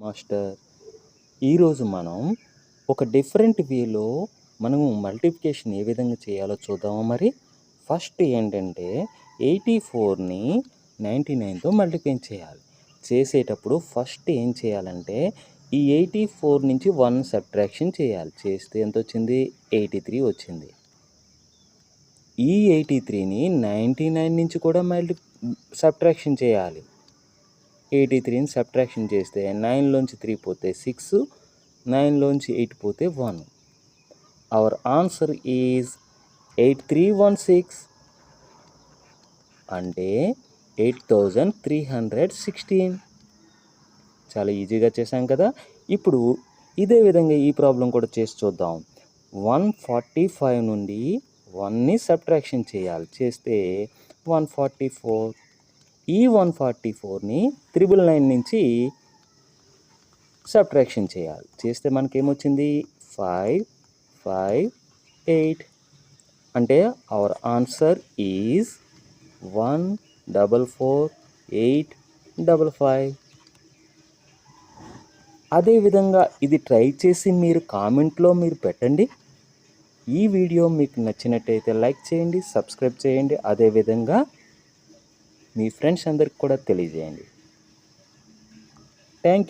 Master. ఈరోజు మనం ఒక డిఫరెంట్ వ్యూలో మనము మల్టిప్లికేషన్ ఏ విధంగా చేయాలో చూద్దామా మరి? ఫస్ట్ ఏంటంటే ఎయిటీ ఫోర్ని నైంటీ నైన్తో మల్టిప్లై చేయాలి. చేసేటప్పుడు ఫస్ట్ ఏం చేయాలంటే ఈ ఎయిటీ ఫోర్ నుంచి వన్ సబ్ట్రాక్షన్ చేయాలి. చేస్తే ఎంత వచ్చింది? ఎయిటీ త్రీ వచ్చింది. ఈ ఎయిటీ త్రీని నైంటీ నైన్ నుంచి కూడా మల్టి సబ్ట్రాక్షన్ చేయాలి. ఎయిటీ త్రీని సబ్ట్రాక్షన్ చేస్తే నైన్లోంచి త్రీ పోతే సిక్స్ నైన్లోంచి ఎయిట్ పోతే one our answer is eight three one six అంటే eight thousand three hundred sixteen చాలా ఈజీగా చేశాం కదా? ఇప్పుడు ఇదే విధంగా ఈ ప్రాబ్లం కూడా చేసి చూద్దాం. వన్ ఫార్టీ ఫైవ్ నుండి వన్ని సబ్ట్రాక్షన్ చేయాలి. చేస్తే వన్ ఫార్టీ ఫోర్ ఈ వన్ ఫార్టీ ఫోర్ని త్రిబుల్ నైన్ నుంచి సబ్ట్రాక్షన్ చేయాలి. చేస్తే మనకేమొచ్చింది? ఫైవ్ ఫైవ్ ఎయిట్ అంటే our answer is one double four eight double five అదేవిధంగా ఇది ట్రై చేసి మీరు కామెంట్లో మీరు పెట్టండి. ఈ వీడియో మీకు నచ్చినట్టయితే లైక్ చేయండి సబ్స్క్రైబ్ చేయండి. అదేవిధంగా మీ ఫ్రెండ్స్ అందరికి కూడా తెలియజేయండి. థ్యాంక్